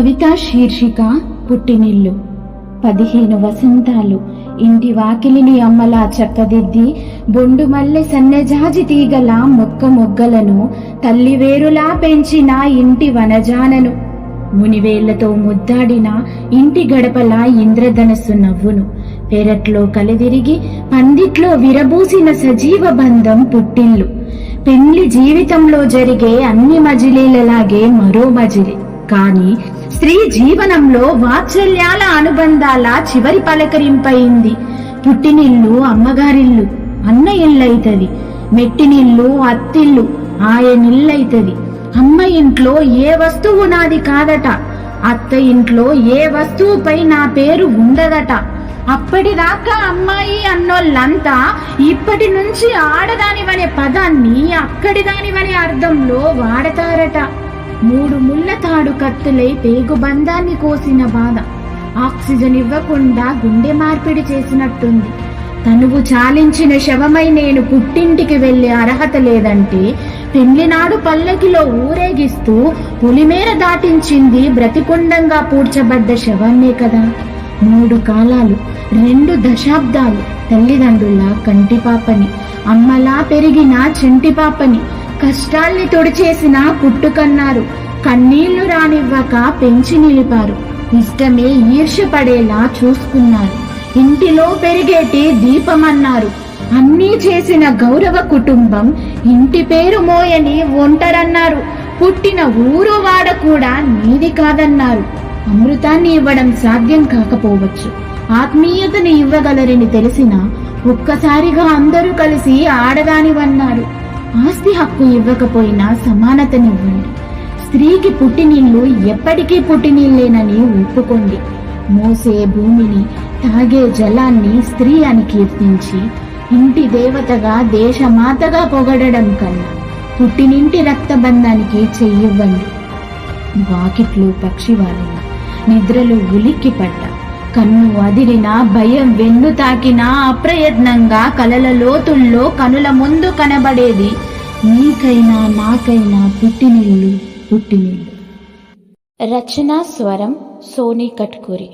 కవిత శీర్షిక పుట్టినిల్లు. పదిహేను వసంతాలు. ఇంటి వాకిలిని అమ్మలా చక్కదిద్ది బొండు మల్లె సన్నజాజి తీగల మొక్క మొగ్గలను తల్లి వేరులా పెంచిన ఇంటి వనజానను. మునివేళ్ళతో ముద్దాడిన ఇంటి గడపల ఇంద్రధనస్సు నవ్వును. పెరట్లో కలిదిరిగి పందిట్లో విరబూసిన సజీవ బంధం పుట్టిల్లు. పెళ్ళి జీవితంలో జరిగే అన్ని మజిలీలలాగే మరో మజిలి. కానీ స్త్రీ జీవనంలో వాత్సల్యాల అనుబంధాల చివరి పలకరింపయింది. పుట్టినిల్లు అమ్మగారిల్లు అన్న ఇల్లైతది మెట్టినిల్లు అత్తిల్లు ఆయనిల్లైతది అమ్మ ఇంట్లో ఏ వస్తువు నాది కాదట అత్త ఇంట్లో ఏ వస్తువుపై నా పేరు ఉండదట. అప్పటిదాకా అమ్మాయి అన్నోళ్ళంతా ఇప్పటి నుంచి ఆడదానివనే పదాన్ని అక్కడిదానివనే అర్థంలో వాడతారట. మూడు ముళ్ళ తాడు కత్తులై పేగు బంధాన్ని కోసిన బాధ. ఆక్సిజన్ ఇవ్వకుండా గుండె మార్పిడి చేసినట్టుంది. తనువు చాలించిన శవమై నేను పుట్టింటికి వెళ్ళే అర్హత లేదంటే పెళ్ళినాడు పల్లకిలో ఊరేగిస్తూ పులిమేర దాటించింది బ్రతికుండంగా పూడ్చబడ్డ శవమే కదా. మూడు కాలాలు రెండు దశాబ్దాలు తల్లిదండ్రుల కంటిపాపని అమ్మలా పెరిగిన చెంటిపాపని కష్టాల్ని తొడిచేసిన పుట్టుకన్నారు. కన్నీళ్ళు రానివ్వక పెంచి నిలిపారు. ఇష్టమే ఈర్ష్యపడేలా చూసుకున్నారు. ఇంటిలో పెరిగేటి దీపమన్నారు. అన్నీ చేసిన గౌరవ కుటుంబం ఇంటి పేరు మోయని ఒంటరన్నారు. పుట్టిన ఊరు వాడ కూడా నీది కాదన్నారు. అమృతాన్ని ఇవ్వడం సాధ్యం కాకపోవచ్చు. ఆత్మీయతను ఇవ్వగలరని తెలిసిన ఒక్కసారిగా అందరూ కలిసి ఆడదానివన్నారు. ఆస్తి హక్కు ఇవ్వకపోయినా సమానతనివ్వండి. స్త్రీకి పుట్టినీళ్ళు ఎప్పటికీ పుట్టినీళ్ళేనని ఒప్పుకోండి మోసే భూమిని తాగే జలాన్ని స్త్రీ అని కీర్తించి ఇంటి దేవతగా దేశమాతగా పొగడడం కన్నా పుట్టినింటి రక్తబంధానికి చెయ్యివ్వండి. వాకిట్లు పక్షివాలిన నిద్రలు ఉలిక్కి పడ్డ కన్ను అదిరిన భయం వెన్ను తాకిన అప్రయత్నంగా కలల లోతుల్లో కనుల ముందు కనబడేది నీకైనా నాకైనా పుట్టినిల్లు. పుట్టినీళ్ళు రచనా స్వరం సోనీ కట్కూరి.